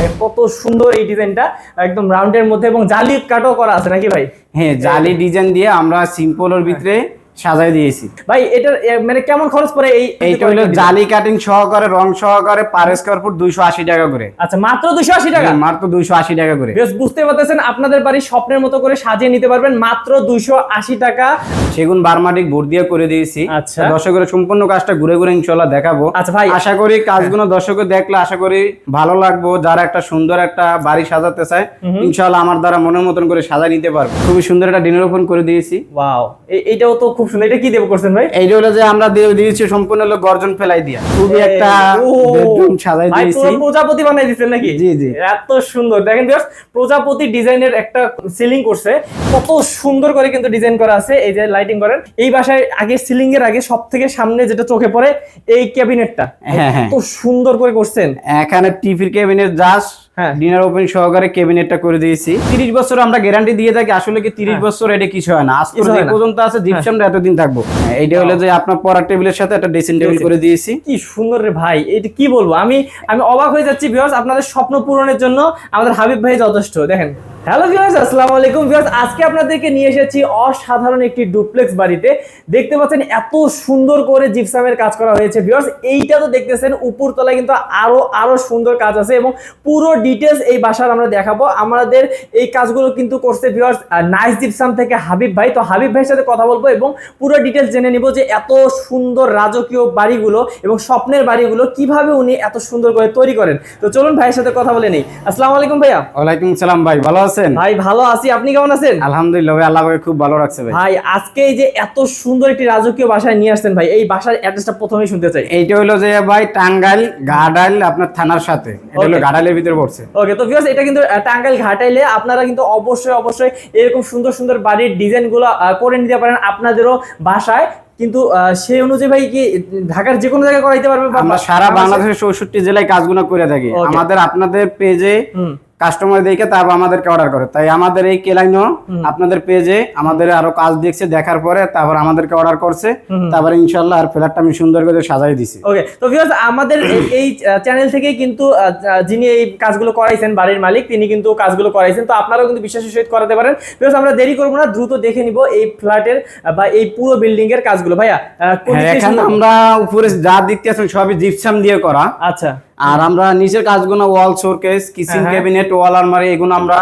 দেখেন কত সুন্দর এই ডিজাইনটা একদম রাউন্ডের মধ্যে এবং জালি কাটও করা আছে নাকি ভাই? হ্যাঁ জালি ডিজাইন দিয়ে আমরা সিম্পলের ভিতরে সাজাই দিয়েছি। ভাই এটার মানে কেমন খরচ পড়ে এই এইটা হলো জালি কাটিং সহকারে রং সহকারে পার স্কোয়ার ফুট দুইশো আশি টাকা করে। আচ্ছা মাত্র দুশো আশি টাকা? মাত্র দুইশো আশি টাকা করে। বেশ বুঝতে পারতেছেন আপনাদের বাড়ি স্বপ্নের মতো করে সাজিয়ে নিতে পারবেন মাত্র দুইশো আশি টাকা। সেগুন বারমাটিক বোর্ড দিয়ে করে দিয়েছি। আচ্ছা। দর্শকের সম্পূর্ণ কাজটা ঘুরে ঘুরে ইনশাল্লাহ দেখাবো। আচ্ছা ভাই। আশা করি কাজগুলো দর্শকের দেখলে আশা করি ভালো লাগবো। যারা একটা সুন্দর একটা বাড়ি সাজাতে চায় ইনশাল্লাহ আমার দ্বারা মনের মতন করে সাজাই নিতে পারব। খুবই সুন্দর একটা ডিনার ওপেন করে দিয়েছি। ওয়াও এইটাও তো খুব সুন্দর এটা কি দেবো করছেন ভাই? এইটা হলো যে আমরা দিয়েছি সম্পূর্ণ হলো গর্জন ফেলাই দিয়া। খুবই একটা বেডরুম সাজাই দিয়েছি। পুরো প্রজাপতি বানাই দিচ্ছেন নাকি? জি, জি। এত সুন্দর। দেখেন প্রজাপতি ডিজাইনের একটা সিলিং করছে। কত সুন্দর করে কিন্তু ডিজাইন করা আছে এই যে লাইটিং করেন। এই বাসায় আগে সিলিং এর আগে সব থেকে সামনে যেটা চোখে পড়ে এই ক্যাবিনেটটা। হ্যাঁ, হ্যাঁ। কত সুন্দর করে করছেন। এখানে টিভির ক্যাবিনেট জাস্ট। ডিনার ওপেন সহকারে ক্যাবিনেটটা করে দিয়েছি। তিরিশ বছর আমরা গ্যারান্টি দিয়ে থাকি আসলে কি তিরিশ বছর এটা কিছু হয় না। আজ হ্যাঁ। পর্যন্ত হয় আছে জিপসামটা এতদিন থাকব। হ্যাঁ, এইটা হলো যে আপনার পড়ার টেবিলের সাথে একটা ড্রেসিং টেবিল করে দিয়েছি। কি সুন্দর রে ভাই এটা কি বলব? আমি আমি অবাক হয়ে যাচ্ছি ভিউয়ার্স আপনাদের স্বপ্ন পূরণের জন্য আমাদের হাবিব ভাই যথেষ্ট দেখেন। হ্যালো ভিউয়ার্স আসসালামু আলাইকুম। ভিউয়ার্স আজকে আপনাদেরকে নিয়ে এসেছি অসাধারণ একটি ডুপ্লেক্স বাড়িতে। দেখতে পাচ্ছেন এত সুন্দর করে জিপসামের কাজ করা হয়েছে। ভিউয়ার্স এইটা তো দেখতেছেন উপর তলায় কিন্তু আরও আরও সুন্দর কাজ আছে এবং পুরো ডিটেলস এই বাসার আমরা দেখাবো। আমাদের এই কাজগুলো কিন্তু করছে ভিউয়ার্স নাইস জিপসাম থেকে হাবিব ভাই। তো হাবিব ভাইয়ের সাথে কথা বলব এবং পুরো ডিটেলস জেনে নিব যে এত সুন্দর রাজকীয় বাড়িগুলো এবং স্বপ্নের বাড়িগুলো কীভাবে উনি এত সুন্দর করে তৈরি করেন। তো চলুন ভাইয়ের সাথে কথা বলে নেই। আসসালামু আলাইকুম ভাইয়া। ওয়ালাইকুম সালাম ভাই, ভালো আছেন? ভাই ভালো আছি। আপনি কেমন আছেন? আলহামদুলিল্লাহ ভাই আল্লাহ খুব ভালো রাখছে ভাই। ভাই আজকে এই যে এত সুন্দর একটি রাজকীয় বাসায় নিয়ে আসছেন ভাই এই বাসার অ্যাড্রেসটা প্রথমেই শুনতে চাই। এইটা হলো যে ভাই টাঙ্গাইল গাডাইল আপনার থানার সাথে। এটা হলো. গাডাইলের ভিতরে পড়ছে। ওকে তো ভিউয়ার্স এটা কিন্তু টাঙ্গাইল ঘাটাইলে আপনারা কিন্তু অবশ্যই অবশ্যই এরকম সুন্দর সুন্দর বাড়ির ডিজাইনগুলো করে নিতে পারেন আপনাদেরও বাসায়। কিন্তু সেই অনুযায়ী ভাই কি ঢাকার যে কোনো জায়গায় করাইতে পারবে আমরা সারা বাংলাদেশের চৌষট্টি জেলায় কাজগুলো করে থাকি। আমাদের আপনাদের পেজে। কাস্টমার দেখে তারপর আমাদেরকে অর্ডার করে। তাই আমাদের এই কেলাইনো আপনাদের পেজে আমাদের আরও কাজ দেখছে দেখার পরে তারপর আমাদেরকে অর্ডার করছে। তারপর ইনশাল্লাহ আর ফ্ল্যাটটা আমি সুন্দর করে সাজাই দিছি। ওকে তো ভিউয়ার্স আমাদের এই- চ্যানেল থেকেই কিন্তু যিনি এই কাজগুলো করাইছেন বাড়ির মালিক তিনি কিন্তু কাজগুলো করাইছেন। তো আপনারাও কিন্তু বিশ্বাসের সহিত করাতে পারেন। ভিউয়ার্স আমরা দেরি করব না দ্রুত দেখে নিব এই ফ্ল্যাটের বা এই পুরো বিল্ডিং এর কাজগুলো। ভাইয়া হ্যাঁ, থেকে এখানে? আমরা উপরে যা দেখতে আছেন সবই জিপসাম দিয়ে করা। আচ্ছা। আর আমরা নিচের কাজগুলো ওয়াল শোকেস কিচেন হ্যাঁ। ক্যাবিনেট ওয়াল আলমারি এগুলো আমরা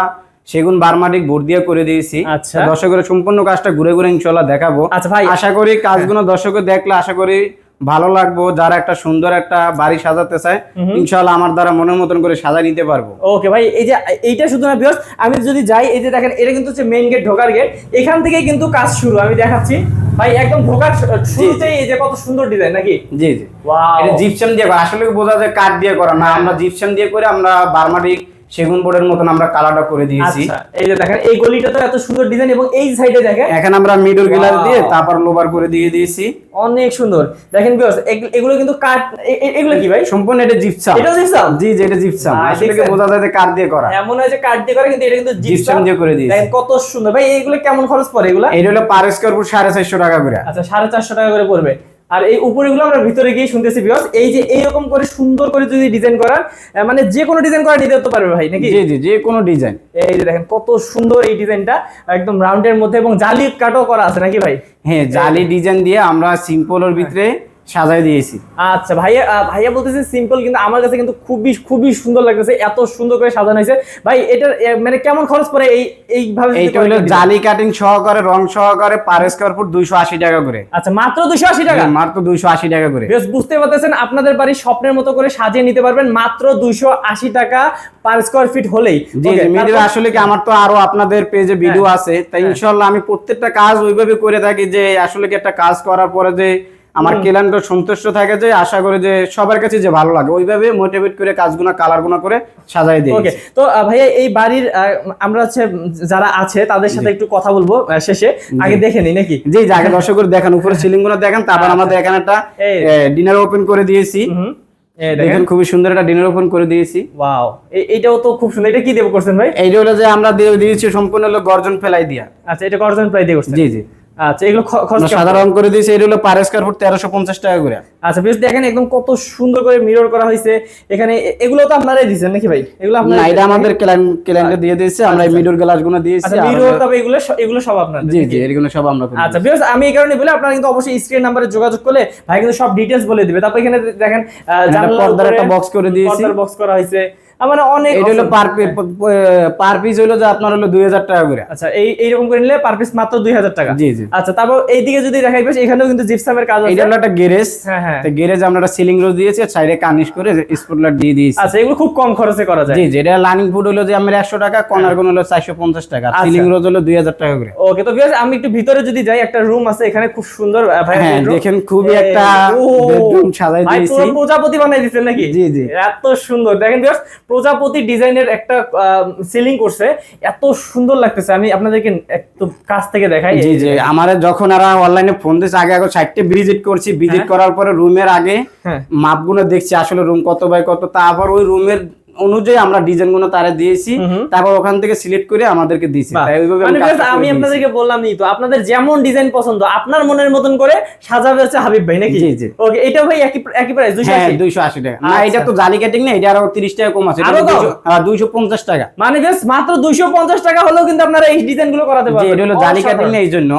সেগুন বারমাটিক ভোট দিয়ে করে দিয়েছি আচ্ছা। দর্শকের সম্পূর্ণ কাজটা ঘুরে ঘুরে ইনশাল্লাহ দেখাবো আচ্ছা ভাই আশা করি কাজগুলো দর্শকের দেখলে আশা করি ভালো লাগবো যারা একটা সুন্দর একটা বাড়ি সাজাতে চায় ইনশাল্লাহ আমার দ্বারা মনের মতন করে সাজা নিতে পারব। ওকে ভাই এই যে এইটা শুধু না ভিউয়ার্স আমি যদি যাই এই যে দেখেন এটা কিন্তু হচ্ছে মেইন গেট ঢোকার গেট এখান থেকেই কিন্তু কাজ শুরু আমি দেখাচ্ছি। ভাই একদম ঢোকার শুরুতেই এই যে কত সুন্দর ডিজাইন নাকি? জি জি। ওয়াও এটা জিপসাম দিয়ে করা আসলে বোঝা যায় কাঠ দিয়ে করা না আমরা জিপসাম দিয়ে করে আমরা বারমাটিক সেগুন বোর্ডের মতন আমরা কালারটা করে দিয়েছি। আচ্ছা এই যে দেখেন এই গলিটা তো এত সুন্দর ডিজাইন এবং এই সাইডে দেখেন। এখানে আমরা মিডল গ্লাস দিয়ে তারপর লোবার করে দিয়ে দিয়েছি। অনেক সুন্দর। দেখেন ভিউয়ার্স এগুলো কিন্তু এ- এগুলো কি ভাই? সম্পূর্ণ এটা জিপসাম এটাও জিপসাম জি জি এটা জিপসাম আসলে কি বোঝা যায় যে কাঠ দিয়ে করা। এমন হয় যে কাঠ দিয়ে করে কিন্তু এটা কিন্তু জিপসাম দিয়ে করে দিয়েছি। দেখেন কত সুন্দর। ভাই এইগুলো কেমন খরচ পড়ে এগুলা? এটা হলো পার স্কোয়ার ফুট সাড়ে চারশো টাকা করে। আচ্ছা সাড়ে চারশো টাকা করে পড়বে। আর এই উপরেগুলো আমরা ভিতরে গিয়ে শুনতেছি বিকজ এই যে এইরকম করে সুন্দর করে যদি ডিজাইন করার মানে যে কোনো ডিজাইন করা নিতে তো পারবে ভাই নাকি? জি জি যে কোনো ডিজাইন এই যে দেখেন কত সুন্দর এই ডিজাইনটা একদম রাউন্ডের মধ্যে এবং জালি কাটও করা আছে নাকি ভাই? হ্যাঁ জালি ডিজাইন দিয়ে আমরা সিম্পলের ভিতরে সাজাই দিয়েছি। আচ্ছা ভাইয়া ভাইয়া বলতেছে সিম্পল কিন্তু আমার কাছে কিন্তু খুবই খুবই সুন্দর লাগতেছে এত সুন্দর করে সাজানো হয়েছে। ভাই এটার মানে কেমন খরচ পড়ে এই এইভাবে যদি এইটা হলো জালি কাটিং সহকারে রং সহকারে পার স্কোয়ার ফুট দুইশো আশি টাকা করে। আচ্ছা মাত্র দুশো আশি টাকা? মাত্র দুইশো আশি টাকা করে। বেশ বুঝতে পারতেছেন আপনাদের বাড়ি স্বপ্নের মতো করে সাজিয়ে নিতে পারবেন মাত্র দুইশো আশি টাকা পার স্কোয়ার ফিট হলেই। জি মিডিয়া আসলে কি আমার তো আরও আপনাদের পেজে ভিডিও আছে তাই ইনশাল্লাহ আমি প্রত্যেকটা কাজ ওইভাবে করে থাকি যে আসলে কি একটা কাজ করার পরে যে আমার ক্লায়েন্ট সন্তুষ্ট থাকে যে আশা করে যে সবার কাছে যে ভালো লাগে ওইভাবে মোটিভেট করে কাজগুলো কালারগুলো করে সাজাই দিই ওকে তো ভাইয়া এই বাড়ির আমরা হচ্ছে যারা আছে তাদের সাথে একটু কথা বলব শেষে। আগে দেখে নিই নাকি? জি জি আগে দর্শক দেখেন উপরে সিলিংগুলো দেখেন তারপর আমাদের এখানে একটা ডিনার ওপেন করে দিয়েছি। দেখেন দেখেন। খুবই সুন্দর একটা ডিনার ওপেন করে দিয়েছি। ওয়াও এইটাও তো খুব সুন্দর। এটা কি দেবো করছেন ভাই? এইটা হলো যে আমরা দিয়ে দিয়েছি সম্পূর্ণ হলো গর্জন ফেলাই দিয়া। আচ্ছা এটা গর্জন ফেলাই দিয়ে করছেন। জি জি। আচ্ছা এগুলো খ- খরচ আমরা কেমন? সাধারণ করে দিয়েছি এটা হলো পার স্কোয়ার ফুট তেরোশো পঞ্চাশ টাকা করে। আচ্ছা বেশ দেখেন একদম কত সুন্দর করে মিরর করা হয়েছে। এখানে এগুলো তো আপনারাই দিচ্ছেন নাকি ভাই? এগুলো না এটা আমাদের ক্লায়েন্টে দিয়ে দিয়েছে আমরা এই মিডল গ্লাস দিয়েছি আচ্ছা মিরর তবে এগুলো এগুলো সব আপনাদের জি জি এগুলো সব আমরা করে আচ্ছা আমি এই কারণে বলে আপনারা কিন্তু অবশ্যই স্ক্রিন নাম্বারে যোগাযোগ করলে ভাই কিন্তু সব ডিটেলস বলে দিবে। তারপর এখানে দেখেন পর্দার একটা box করে দিয়েছি। পর্দার বক্স করা হয়েছে। মানে অনেক এটা হলো। পার পার পিস হলো যে আপনার হলো দুই হাজার টাকা করে। আচ্ছা এই এইরকম করে নিলে পার পিস মাত্র দুই হাজার টাকা। জি জি। আচ্ছা তারপর এইদিকে যদি দেখাই এখানেও কিন্তু জিপসামের কাজ আছে। এটা হলো একটা গ্যারেজ হ্যাঁ হ্যাঁ। গ্যারেজ আমরা একটা সিলিং রোজ দিয়েছি আর সাইডে কার্নিশ করে স্পটলাইট দিয়ে দিয়েছি। আচ্ছা এগুলো খুব কম খরচে করা যায়। জি জি এটা লার্নিং ফুড হলো যে আমার একশো টাকা কর্নার কোন হলো চারশো পঞ্চাশ টাকা আচ্ছা। সিলিং রোজ হলো দুই হাজার টাকা করে। ওকে তো বিকজ আমি একটু ভিতরে যদি যাই একটা রুম আছে এখানে খুব সুন্দর ভাই হ্যাঁ দেখেন খুবই একটা বেডরুম সাজাই ভাই পুরো প্রজাপতি বানাই দিচ্ছেন নাকি? জি, জি। এত সুন্দর। দেখেন বিকজ প্রজাপতি ডিজাইনের একটা সিলিং করছে। এত সুন্দর লাগতেছে। আমি আপনাদেরকে একটু কাছ থেকে দেখাই। জি জি। আমার যখন আর অনলাইনে ফোন দিয়েছে আগে আগে সাইডটা ভিজিট করছি। ভিজিট করার পরে রুমের আগে হ্যাঁ। মাপগুলো দেখছি আসলে রুম কত বাই কত। তারপর ওই রুমের অনুযায়ী আমরা ডিজাইনগুলো তারা দিয়েছি। তারপর ওখান থেকে সিলেক্ট করে আমাদেরকে দিয়েছি। মানে আমি করে আপনাদেরকে বললামই তো আপনাদের যেমন ডিজাইন পছন্দ আপনার মনের মতন করে সাজাবে হচ্ছে হাবিব ভাই নাকি? জি, জি। ওকে এটা ভাই একই একই প্রাইস হ্যাঁ দুইশো আশি টাকা। না আচ্ছা। এটা তো জালি কাটিং না এটা আরও তিরিশ টাকা কম আছে। আরও কম? দুইশো পঞ্চাশ টাকা। মানে বেশ মাত্র দুইশো পঞ্চাশ টাকা হলেও কিন্তু আপনারা এই ডিজাইনগুলো করাতে যে পারবেন। এটা হলো জালি কাটিং না এই জন্য।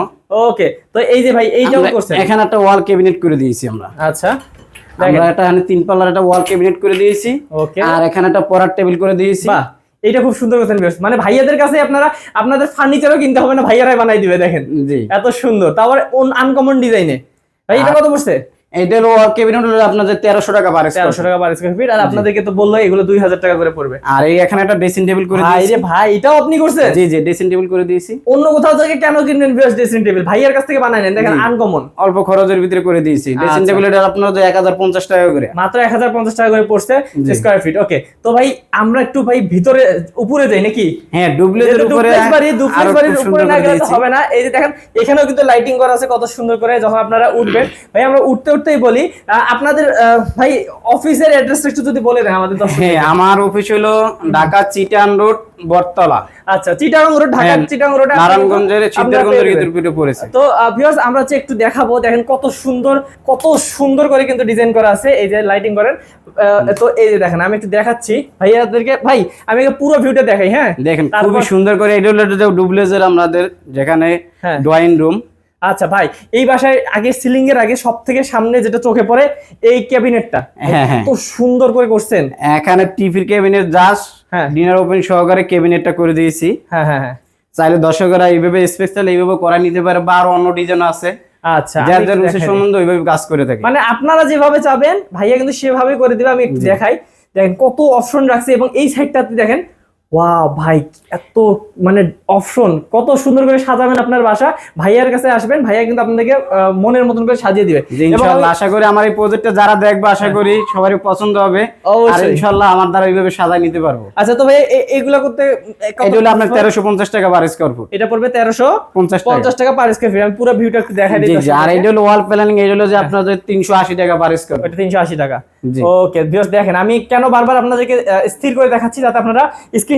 ওকে তো এই যে ভাই এইটাও আমরা করছেন? এখানে একটা ওয়াল ক্যাবিনেট করে দিয়েছি আমরা। আচ্ছা। আমরা একটা এখানে তিন পাল্লার একটা ওয়াল ক্যাবিনেট করে দিয়েছি। আর এখানে একটা পড়ার টেবিল করে দিয়েছি। এটা খুব সুন্দর করছেন মানে ভাইয়াদের কাছে আপনারা আপনাদের ফার্নিচারও কিনতে হবে না ভাইয়ারাই বানাই দিবে দেখেন। এত সুন্দর। তারপর আনকমন ডিজাইনে ভাই এটা কত পড়ছে? এটা ক্যাবিনেট হলো আপনাদের তেরোশো টাকা পার square তেরোশো টাকা পার স্কোয়ার ফিট আর আপনাদেরকে তো বলল এগুলো দুই হাজার টাকা করে পড়বে। আর এই এখানে একটা ড্রেসিং টেবিল করে ভাই দিয়েছি। রে ভাই এটাও আপনি করছেন? জি জি ড্রেসিং টেবিল করে দিয়েছি। অন্য কোথাও থেকে কেন কিনবেন বিয়াস ড্রেসিং টেবিল ভাইয়ার কাছ থেকে বানাই নেন দেখেন আনকমন অল্প খরচের ভিতরে করে দিয়েছি। ড্রেসিং আচ্ছা। টেবিল এটা আপনার এক হাজার পঞ্চাশ টাকা করে। মাত্র এক হাজার পঞ্চাশ টাকা করে পড়ছে জি। ফিট ওকে তো ভাই আমরা একটু ভাই ভিতরে উপরে যাই নাকি? হ্যাঁ উপরে উপরে না গেলে হবে না। এই যে দেখেন এখানেও কিন্তু লাইটিং করা আছে কত সুন্দর করে যখন আপনারা উঠবেন। ভাই আমরা উঠতে উঠতেই বলি আপনাদের ভাই অফিসের অ্যাড্রেসটা একটু যদি বলে দেন আমাদের হ্যাঁ আমার অফিস হলো ঢাকা চিটান রোড বটতলা। আচ্ছা চিটাগাং রোড ঢাকা হ্যাঁ, চিটাগাং রোড নারায়ণগঞ্জের সিদ্ধারগঞ্জের ভিতরে পড়েছে। তো ভিউয়ার্স আমরা হচ্ছে একটু দেখাবো দেখেন কত সুন্দর কত সুন্দর করে কিন্তু ডিজাইন করা আছে এই যে লাইটিং করেন। তো এই যে দেখেন আমি একটু দেখাচ্ছি। ভাইয়াদেরকে ভাই আমি পুরো ভিউটা দেখাই হ্যাঁ? দেখেন খুবই সুন্দর করে এটা হলো ডুপ্লেজের আমাদের যেখানে হ্যাঁ। ড্রয়িং রুম আচ্ছা ভাই এই বাসায় আগে সিলিং এর আগে সব থেকে সামনে যেটা চোখে পড়ে এই ক্যাবিনেটটা। হ্যাঁ, হ্যাঁ। সুন্দর করে করছেন। এখানে টিভির ক্যাবিনেট জাস্ট হ্যাঁ। ডিনার ওপেন সহকারে ক্যাবিনেটটা করে দিয়েছি। হ্যাঁ হ্যাঁ হ্যাঁ। চাইলে দর্শকরা এইভাবে স্পেশাল এইভাবে করা নিতে পারে বা আরও অন্য ডিজাইন আছে। আচ্ছা যার যার রুচি সম্বন্ধে ওইভাবে কাজ করে থাকে। মানে আপনারা যেভাবে চাবেন ভাইয়া কিন্তু সেভাবে করে দিবে আমি একটু দেখাই। দেখেন কত অপশন রাখছে এবং এই সাইডটাতে দেখেন ওয়াও ভাই এত মানে অপশন কত সুন্দর করে সাজাবেন আপনার বাসা। ভাইয়ার কাছে আসবেন ভাইয়া কিন্তু আপনাদেরকে মনের মতন করে সাজিয়ে দিবে। ইনশাআল্লাহ আশা করি আমার এই প্রজেক্টটা যারা দেখবে আশা করি সবারই পছন্দ হবে। আর। ইনশাআল্লাহ আমার দ্বারা এইভাবে সাজাই নিতে পারব। আচ্ছা তো ভাই করতে এটা হলো আপনার খরচ? তেরোশো পঞ্চাশ টাকা পার স্কোয়ার ফুট এটা পড়বে তেরোশো পঞ্চাশ টাকা। পার স্কোয়ার ফিট আমি পুরো ভিউটা একটু দেখাই আর এটা হলো ওয়াল প্ল্যানিং এটা হলো যে আশি টাকা পার স্কোয়ার ওটা তিনশো আশি টাকা। ওকে দেখেন আমি কেন বারবার আপনাদেরকে স্থির করে দেখাচ্ছি যাতে আপনারা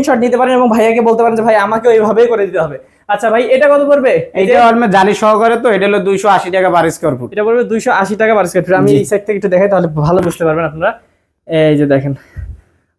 স্ক্রিনশট নিতে পারেন এবং ভাইয়াকে বলতে পারেন যে ভাই আমাকে ওইভাবেই করে দিতে হবে। আচ্ছা ভাই এটা কত পড়বে? এটা আপনার জালি সহকারে তো এটা হলো দুইশো আশি টাকা পার স্কোয়ার ফুট এটা পড়বে দুইশো আশি টাকা পার স্কোয়ার ফিট আমি এই সাইড থেকে একটু দেখাই তাহলে ভালো বুঝতে পারবেন আপনারা। এই যে দেখেন।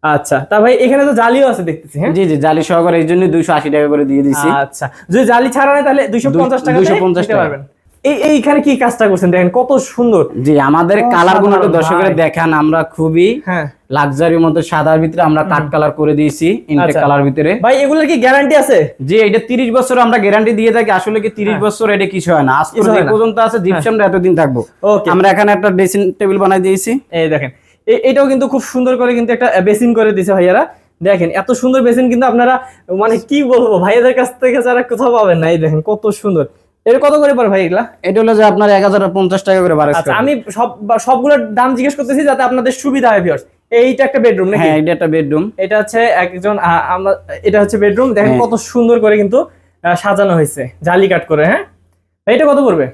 আচ্ছা তা ভাই এখানে তো জালিও আছে দেখতেছি হ্যাঁ? জি জি জালি সহকারে এই জন্য দুইশো আশি টাকা করে দিয়ে দিছি। আচ্ছা যদি জালি ছাড়া নেই তাহলে দুইশো পঞ্চাশ টাকা 250 টাকা। পারবেন। এই এইখানে কি কাজটা করছেন? দেখেন কত সুন্দর। জি আমাদের কালারগুলো দর্শকের। দেখান আমরা খুবই হ্যাঁ। লাক্সারির মধ্যে সাদার ভিতরে আমরা কাট কালার করে দিয়েছি ইনটেক আচ্ছা। কালার ভিতরে। ভাই এগুলোর কি গ্যারান্টি আছে? জি এটা তিরিশ বছর আমরা গ্যারান্টি দিয়ে থাকি আসলে কি তিরিশ বছর এটা কিছু হয় না। আজ পর্যন্ত আছে জিপসামটা এতদিন থাকব। ওকে আমরা এখানে একটা ড্রেসিং টেবিল বানাই দিয়েছি। এই দেখেন। এটাও কিন্তু খুব সুন্দর করে কিন্তু একটা বেসিন করে দিছে ভাইয়ারা। দেখেন এত সুন্দর বেসিন কিন্তু আপনারা মানে কি বলব ভাইয়াদের কাছ থেকে যারা কোথাও পাবেন না। এই দেখেন কত সুন্দর। এর কত করে পড়ে ভাই এগুলা? এটা হলো যে আপনার এক হাজার পঞ্চাশ টাকা করে আচ্ছা আমি সব সবগুলোর দাম জিজ্ঞেস করতেছি যাতে আপনাদের সুবিধা হয় ভিউয়ার্স এইটা একটা বেডরুম নাকি? হ্যাঁ এটা একটা বেডরুম এটা হচ্ছে একজন আমরা এটা হচ্ছে বেডরুম দেখেন হ্যাঁ। কত সুন্দর করে কিন্তু সাজানো হয়েছে জালি কাট করে হ্যাঁ? এটা কত পড়বে?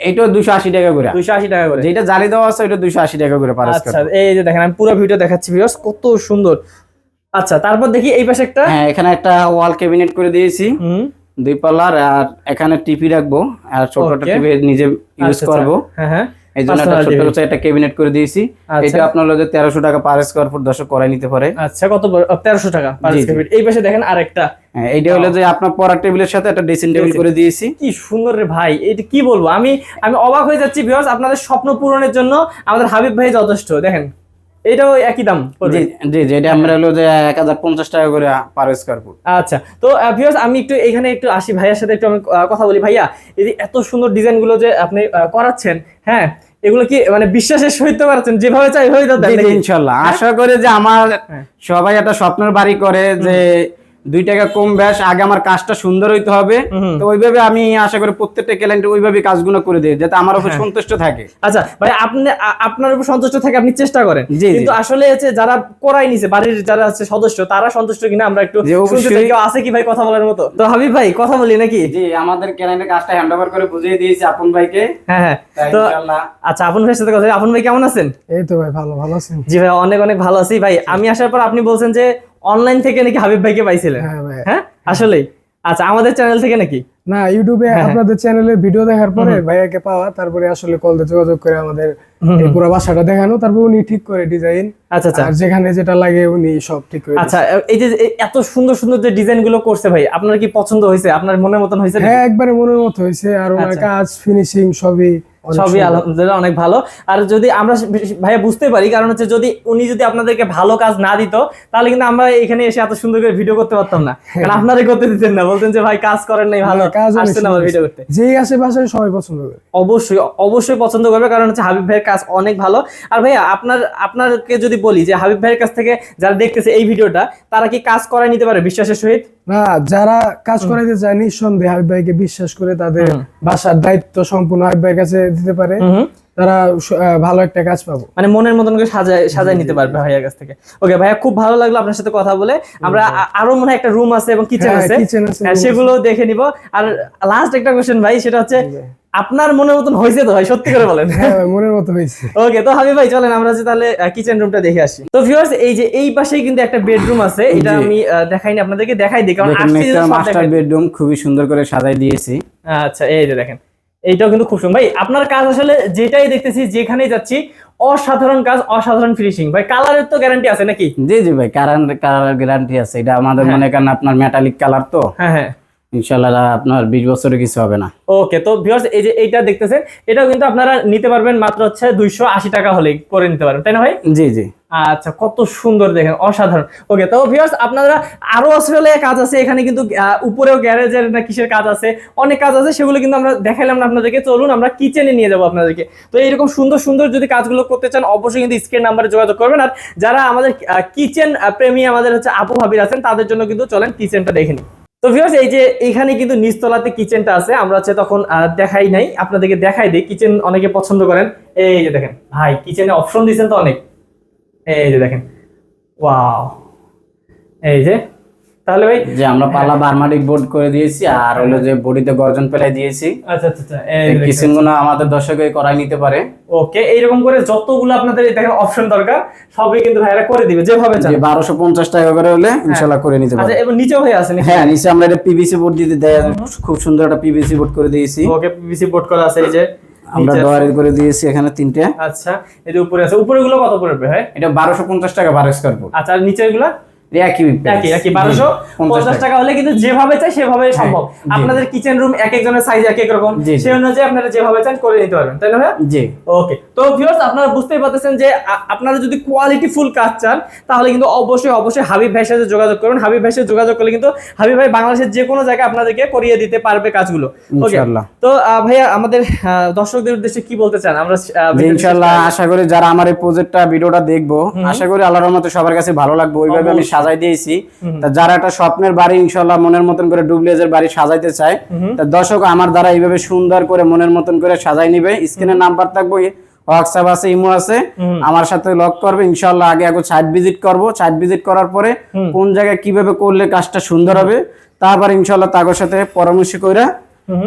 এটা দুশো আশি টাকা করে। দুইশো আশি টাকা করে। যেটা জালি দেওয়া আছে ওটা দুশো আশি টাকা করে পার আচ্ছা এই যে দেখেন আমি পুরো ভিডিও দেখাচ্ছি ভিউয়ার্স কত সুন্দর। আচ্ছা তারপর দেখি এই পাশে একটা। হ্যাঁ এখানে একটা ওয়াল ক্যাবিনেট করে দিয়েছি। হুম। দুই পাল্লার আর এখানে টিপি রাখব আর ছোট Okay. টিপি নিজে ইউজ আচ্ছা, করব আচ্ছা। হ্যাঁ হ্যাঁ এই জন্য একটা Personal ছোট একটা ক্যাবিনেট করে দিয়েছি আচ্ছা। এটা আপনার যে তেরোশো টাকা পার স্কোয়ার ফুট দর্শক করাই নিতে পারে আচ্ছা কত তেরোশো টাকা per জি, জি। square feet। এই পাশে দেখেন আরেকটা হ্যাঁ, এইটা হলো যে আপনার পড়ার টেবিলের সাথে একটা ড্রেসিং টেবিল করে দিয়েছি কি সুন্দর রে ভাই এটা কি বলব আমি আমি অবাক হয়ে যাচ্ছি ভিউয়ার্স আপনাদের স্বপ্ন পূরণের জন্য আমাদের হাবিব ভাই যথেষ্ট দেখেন এটাও একই দাম জি জি এটা আমরা হলো যে এক হাজার পঞ্চাশ টাকা করে পার স্কোয়ার ফুট আচ্ছা তো ভিউয়ার্স আমি একটু এখানে একটু আসি ভাইয়ার সাথে একটু আমি কথা বলি। ভাইয়া এই যে এত সুন্দর ডিজাইনগুলো যে আপনি করাচ্ছেন হ্যাঁ এগুলো কি মানে বিশ্বাসের সহিত পারছেন যেভাবে চাই হয়ে নাকি? ইনশাল্লাহ। আশা করি যে আমার হ্যাঁ। সবাই একটা স্বপ্নের বাড়ি করে যে দুই টাকা কম ব্যাস আগে আমার কাজটা সুন্দর হইতে হবে। তো ওইভাবে আমি আশা করি প্রত্যেকটা ক্লায়েন্ট ওইভাবে কাজগুলো করে দিই যাতে আমার উপর সন্তুষ্ট থাকে। আচ্ছা ভাই আপনি আপনার উপর সন্তুষ্ট থাকে আপনি চেষ্টা করেন। কিন্তু আসলে হচ্ছে যারা করাই নিছে বাড়ির যারা আছে সদস্য তারা সন্তুষ্ট কিনা আমরা একটু শুনতে চাই। কেউ আছে কি ভাই কথা বলার মতো? তো হাবিব ভাই কথা বলি নাকি? জি আমাদের ক্লায়েন্টের কাজটা হ্যান্ড ওভার করে বুঝিয়ে দিয়েছি আপন ভাইকে। হ্যাঁ হ্যাঁ। তো আচ্ছা আপন ভাইয়ের সাথে কথা আপন ভাই কেমন আছেন? এই তো ভাই ভালো ভালো আছেন। জি ভাই অনেক অনেক ভালো আছি। ভাই আমি আসার পর আপনি বলছেন যে অনলাইন থেকে নাকি হাবিব ভাইকে পাইছিলেন? হ্যাঁ ভাই। হ্যাঁ? আসলেই? আচ্ছা আমাদের চ্যানেল থেকে নাকি? না ইউটিউবে হ্যাঁ, আপনাদের চ্যানেলের ভিডিও দেখার পরে ভাইয়াকে পাওয়া তারপরে আসলে কল দিয়ে যোগাযোগ করে আমাদের এই পুরো বাসাটা দেখানো তারপর উনি ঠিক করে ডিজাইন আচ্ছা আচ্ছা। আর যেখানে যেটা লাগে উনি সব ঠিক করে আচ্ছা এই যে এত সুন্দর সুন্দর যে ডিজাইনগুলো করছে ভাই আপনার কি পছন্দ হয়েছে? আপনার মনের মতন হয়েছে হ্যাঁ একবারে মনের মতো হয়েছে। আর ওনার আচ্ছা। কাজ ফিনিশিং সবই সবই আলহামদুলিল্লাহ অনেক ভালো। আর যদি আমরা ভাইয়া বুঝতে পারি কারণ হচ্ছে যদি উনি যদি আপনাদেরকে ভালো কাজ না দিত তাহলে কিন্তু আমরা এখানে এসে এত সুন্দর করে ভিডিও করতে পারতাম না। কারণ আপনারাই করতে দিতেন না বলতেন যে ভাই কাজ করেন নাই ভালো কাজ আসছেন আবার ভিডিও করতে। যেই আশেপাশে সবাই পছন্দ করে। অবশ্যই অবশ্যই পছন্দ করবে কারণ হচ্ছে হাবিব ভাইয়ের কাজ অনেক ভালো। আর ভাইয়া আপনার আপনাকে যদি বলি যে হাবিব ভাইয়ের কাছ থেকে যারা দেখতেছে এই ভিডিওটা তারা কি কাজ করাই নিতে পারে বিশ্বাসের সহিত? না যারা কাজ করাইতে চায় নিঃসন্দেহে হাবিব ভাইকে বিশ্বাস করে তাদের বাসার দায়িত্ব সম্পূর্ণ হাবিব ভাইয়ের কাছে দিতে পারে। তারা ভালো একটা কাজ পাবো। মানে মনের মতন করে সাজায় সাজায় নিতে পারবে ভাইয়ার কাছ থেকে। ওকে ভাইয়া খুব ভালো লাগল আপনার সাথে কথা বলে। আমরা আরও মনে হয় একটা রুম আছে এবং কিচেন হ্যাঁ, আছে। হ্যাঁ, সেগুলো দেখে নিব। আর লাস্ট একটা কোশ্চেন ভাই সেটা হচ্ছে আপনার মনের মতন হয়েছে তো ভাই? সত্যি করে বলেন। হ্যাঁ ভাই, মনের মতো হয়েছে। ওকে তো হাবিব ভাই চলেন আমরা যে তাহলে কিচেন রুমটা দেখে আসি। তো ভিউয়ার্স এই যে এই পাশেই কিন্তু একটা বেডরুম আছে। এটা আমি দেখাইনি আপনাদেরকে দেখাই দিই কারণ মাস্টার বেডরুম খুবই সুন্দর করে সাজাই দিয়েছি। আচ্ছা এই যে দেখেন। এইটাও কিন্তু খুব সুন্দর। ভাই আপনার কাজ আসলে যেটাই দেখতেছি যেখানেই যাচ্ছি অসাধারণ কাজ অসাধারণ ফিনিশিং ভাই কালারের তো গ্যারান্টি আছে নাকি? জি জি ভাই কারেন্ট কালার গ্যারান্টি আছে। এটা আমাদের হ্যাঁ। মনে করেন আপনার মেটালিক কালার তো। হ্যাঁ হ্যাঁ। আপনার বিশ বছরে কিছু হবে না। ওকে তো ভিউয়ার্স এই যে এইটা দেখতেছেন এটাও কিন্তু আপনারা নিতে পারবেন মাত্র হচ্ছে দুইশো আশি টাকা হলেই করে নিতে পারবেন তাই না ভাই? জি জি। আচ্ছা কত সুন্দর দেখেন, অসাধারণ। ওকে তো ভিউয়ার্স আপনারা আরও আসলে কাজ আছে, এখানে কিন্তু উপরেও গ্যারেজের না কিসের কাজ আছে, অনেক কাজ আছে, সেগুলো কিন্তু আমরা দেখাইলাম না আপনাদেরকে। চলুন, আমরা কিচেনে নিয়ে যাব আপনাদেরকে। তো এইরকম সুন্দর সুন্দর যদি কাজগুলো করতে চান, অবশ্যই কিন্তু স্ক্রিন নাম্বারে যোগাযোগ করবেন। আর যারা আমাদের কিচেন প্রেমী আমাদের হচ্ছে আপু, ভাবির আছেন, তাদের জন্য কিন্তু চলেন কিচেনটা দেখে তো ভিউয়ার্স এই যে এখানে কিন্তু নিচতলাতে কিচেনটা আছে, আমরা হচ্ছে তখন দেখাই নাই, আপনাদেরকে দেখাই দিই। কিচেন অনেকে পছন্দ করেন। এই যে দেখেন, ভাই কিচেনে অপশন দিয়েছেন তো অনেক। এই যে দেখেন। ওয়াও এই যে তাহলে ভাই যে আমরা পাল্লা বারমাটিক বোর্ড করে দিয়েছি আর হলো যে বডিতে গর্জন পেলাই দিয়েছি। আচ্ছা আচ্ছা আচ্ছা দেখেন। আমাদের দর্শকে করাই নিতে পারে। ওকে এইরকম করে যতগুলো আপনাদের এই দেখেন অপশন দরকার সবই কিন্তু ভাইরা করে দিবে যেভাবে চান। যে বারোশো পঞ্চাশ টাকা করে হলে ইনশাল্লাহ করে নিতে আচ্ছা পারে এবং নিচেও হয়ে আছে? হ্যাঁ নিচে আমরা এটা পিভিসি বোর্ড দিতে দেয় খুব সুন্দর একটা পিভিসি বোর্ড করে দিয়েছি। ওকে পিভিসি বোর্ড করা আছে এই যে। আমরা ডয়ারি করে দিয়েছি এখানে তিনটে। আচ্ছা এই যে উপরে আছে। উপরে গুলো কত পড়বে ভাই? এটা বারোশো পঞ্চাশ টাকা বারো স্কোয়ার ফুট আচ্ছা আর নিচেরগুলা একই একই একই বারোশো পঞ্চাশ টাকা। হলে কিন্তু যেভাবে চাই সেভাবে সম্ভব। আপনাদের কিচেন রুম এক একজনের সাইজ এক এক রকম। সেই অনুযায়ী আপনারা যেভাবে চান করে নিতে পারবেন। তাই না জি। ওকে তো ভিউয়ার্স আপনারা বুঝতেই পারতেছেন যে আপনারা যদি কোয়ালিটি ফুল কাজ চান তাহলে কিন্তু অবশ্যই অবশ্যই হাবিব ভাইয়ের সাথে যোগাযোগ করুন। হাবিব ভাইয়ের সাথে যোগাযোগ করলে কিন্তু হাবিব ভাই বাংলাদেশের যে কোনো জায়গায় আপনাদেরকে করিয়ে দিতে পারবে কাজগুলো। ওকে তো ভাইয়া আমাদের দর্শকদের উদ্দেশ্যে কি বলতে চান? আমরা করি। আশা করি যারা আমার এই প্রজেক্টটা ভিডিওটা দেখব আশা করি আল্লাহর রহমতে সবার কাছে ভালো লাগবে। ওইভাবে আমি। সাজাই দিয়েছি। তা যারা একটা স্বপ্নের বাড়ি ইনশাল্লাহ মনের মতন করে ডুবলিয়াজের বাড়ি সাজাইতে চায় তা দর্শক আমার দ্বারা এইভাবে সুন্দর করে মনের মতন করে সাজাই নিবে। স্ক্রিনের নাম্বার থাকব হোয়াটসঅ্যাপ আছে ইমো আছে। আমার সাথে লক করবে ইনশাল্লাহ আগে আগে সাইট ভিজিট করব। সাইট ভিজিট করার পরে কোন জায়গায় কীভাবে করলে কাজটা সুন্দর হবে তারপর ইনশাল্লাহ তাদের সাথে পরামর্শ করে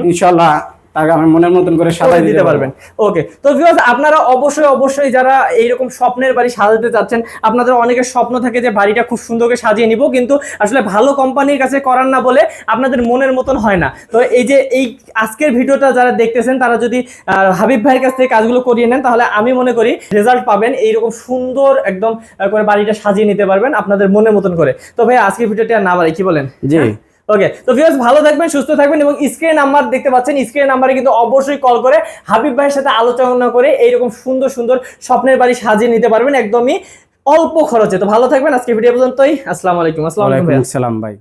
ইনশাল্লাহ তাকে আমি মনের মতন করে সাজাই দিতে পারবেন। ওকে তো ভিউয়ার্স আপনারা অবশ্যই অবশ্যই যারা এইরকম স্বপ্নের বাড়ি সাজাতে চাচ্ছেন আপনাদের অনেকের স্বপ্ন থাকে যে বাড়িটা খুব সুন্দর করে সাজিয়ে নিব কিন্তু আসলে ভালো কোম্পানির কাছে করার না বলে আপনাদের মনের মতন হয় না। তো এই যে এই আজকের ভিডিওটা যারা দেখতেছেন তারা যদি আহ, হাবিব ভাইয়ের কাছ থেকে কাজগুলো করিয়ে নেন তাহলে আমি মনে করি রেজাল্ট পাবেন এইরকম সুন্দর একদম করে বাড়িটা সাজিয়ে নিতে পারবেন আপনাদের মনের মতন করে। তো ভাই আজকের ভিডিওটা না বাড়াই কি বলেন? জি। ওকে তো ভিউয়ার্স ভালো থাকবেন, সুস্থ থাকবেন এবং স্ক্রিন নাম্বার দেখতে পাচ্ছেন স্ক্রিন নাম্বারে কিন্তু অবশ্যই কল করে হাবিব ভাইয়ের সাথে আলোচনা করে এইরকম সুন্দর সুন্দর স্বপ্নের বাড়ি সাজিয়ে নিতে পারবেন একদমই অল্প খরচে। তো ভালো থাকবেন আজকে ভিডিও পর্যন্তই। আসসালামু আলাইকুম। আসসালামু আলাইকুম ভাই।